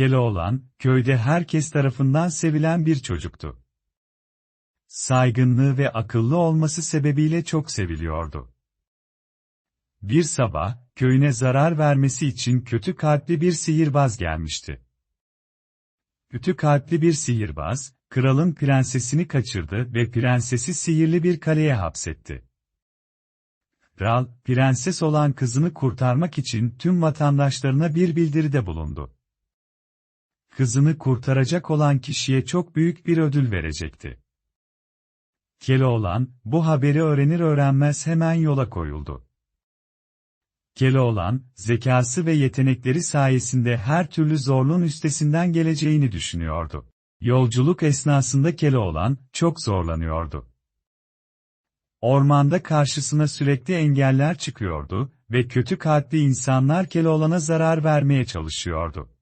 Keloğlan, köyde herkes tarafından sevilen bir çocuktu. Saygınlığı ve akıllı olması sebebiyle çok seviliyordu. Bir sabah, köyüne zarar vermesi için kötü kalpli bir sihirbaz gelmişti. Kötü kalpli bir sihirbaz, kralın prensesini kaçırdı ve prensesi sihirli bir kaleye hapsetti. Kral, prenses olan kızını kurtarmak için tüm vatandaşlarına bir bildiride bulundu. Kızını kurtaracak olan kişiye çok büyük bir ödül verecekti. Keloğlan, bu haberi öğrenir öğrenmez hemen yola koyuldu. Keloğlan, zekası ve yetenekleri sayesinde her türlü zorluğun üstesinden geleceğini düşünüyordu. Yolculuk esnasında Keloğlan, çok zorlanıyordu. Ormanda karşısına sürekli engeller çıkıyordu ve kötü kalpli insanlar Keloğlan'a zarar vermeye çalışıyordu.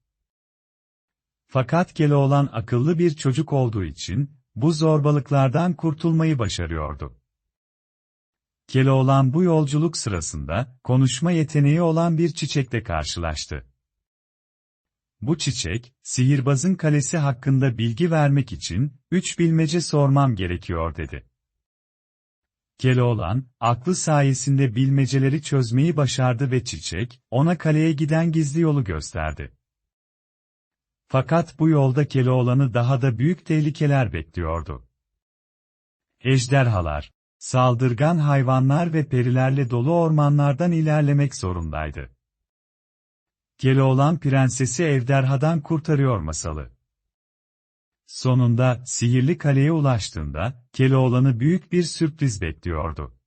Fakat Keloğlan akıllı bir çocuk olduğu için, bu zorbalıklardan kurtulmayı başarıyordu. Keloğlan bu yolculuk sırasında, konuşma yeteneği olan bir çiçekle karşılaştı. Bu çiçek, sihirbazın kalesi hakkında bilgi vermek için, üç bilmece sormam gerekiyor dedi. Keloğlan, aklı sayesinde bilmeceleri çözmeyi başardı ve çiçek, ona kaleye giden gizli yolu gösterdi. Fakat bu yolda Keloğlan'ı daha da büyük tehlikeler bekliyordu. Ejderhalar, saldırgan hayvanlar ve perilerle dolu ormanlardan ilerlemek zorundaydı. Keloğlan prensesi Evderha'dan kurtarıyor masalı. Sonunda, sihirli kaleye ulaştığında, Keloğlan'ı büyük bir sürpriz bekliyordu.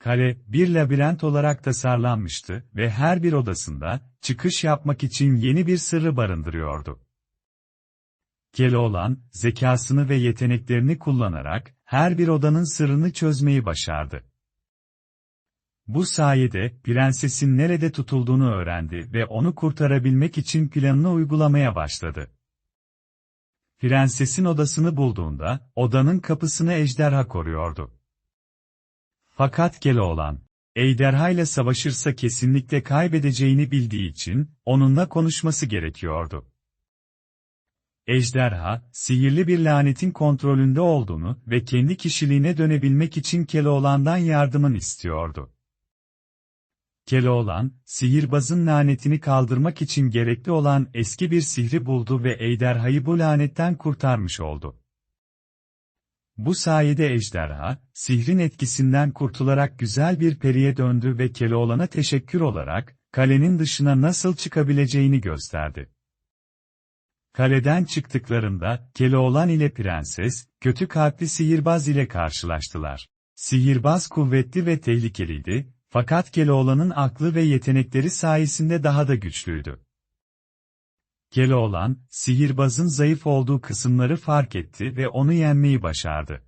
Kale, bir labirent olarak tasarlanmıştı ve her bir odasında, çıkış yapmak için yeni bir sırrı barındırıyordu. Keloğlan, zekasını ve yeteneklerini kullanarak, her bir odanın sırrını çözmeyi başardı. Bu sayede, prensesin nerede tutulduğunu öğrendi ve onu kurtarabilmek için planını uygulamaya başladı. Prensesin odasını bulduğunda, odanın kapısını ejderha koruyordu. Fakat Keloğlan, ejderha ile savaşırsa kesinlikle kaybedeceğini bildiği için, onunla konuşması gerekiyordu. Ejderha, sihirli bir lanetin kontrolünde olduğunu ve kendi kişiliğine dönebilmek için Keloğlan'dan yardımını istiyordu. Keloğlan, sihirbazın lanetini kaldırmak için gerekli olan eski bir sihri buldu ve ejderhayı bu lanetten kurtarmış oldu. Bu sayede ejderha, sihrin etkisinden kurtularak güzel bir periye döndü ve Keloğlan'a teşekkür olarak, kalenin dışına nasıl çıkabileceğini gösterdi. Kaleden çıktıklarında, Keloğlan ile prenses, kötü kalpli sihirbaz ile karşılaştılar. Sihirbaz kuvvetli ve tehlikeliydi, fakat Keloğlan'ın aklı ve yetenekleri sayesinde daha da güçlüydü. Keloğlan, sihirbazın zayıf olduğu kısımları fark etti ve onu yenmeyi başardı.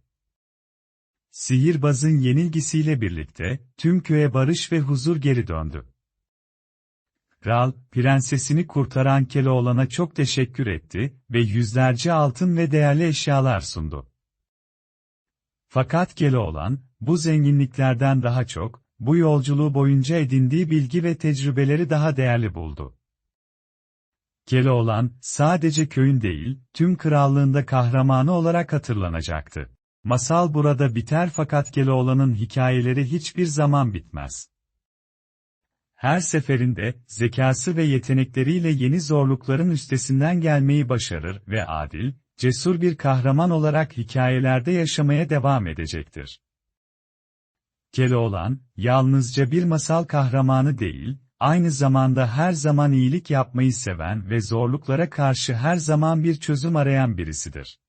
Sihirbazın yenilgisiyle birlikte, tüm köye barış ve huzur geri döndü. Kral, prensesini kurtaran Keloğlan'a çok teşekkür etti ve yüzlerce altın ve değerli eşyalar sundu. Fakat Keloğlan, bu zenginliklerden daha çok, bu yolculuğu boyunca edindiği bilgi ve tecrübeleri daha değerli buldu. Keloğlan, sadece köyün değil, tüm krallığında kahramanı olarak hatırlanacaktı. Masal burada biter fakat Keloğlan'ın hikayeleri hiçbir zaman bitmez. Her seferinde, zekası ve yetenekleriyle yeni zorlukların üstesinden gelmeyi başarır ve adil, cesur bir kahraman olarak hikayelerde yaşamaya devam edecektir. Keloğlan, yalnızca bir masal kahramanı değil, aynı zamanda her zaman iyilik yapmayı seven ve zorluklara karşı her zaman bir çözüm arayan birisidir.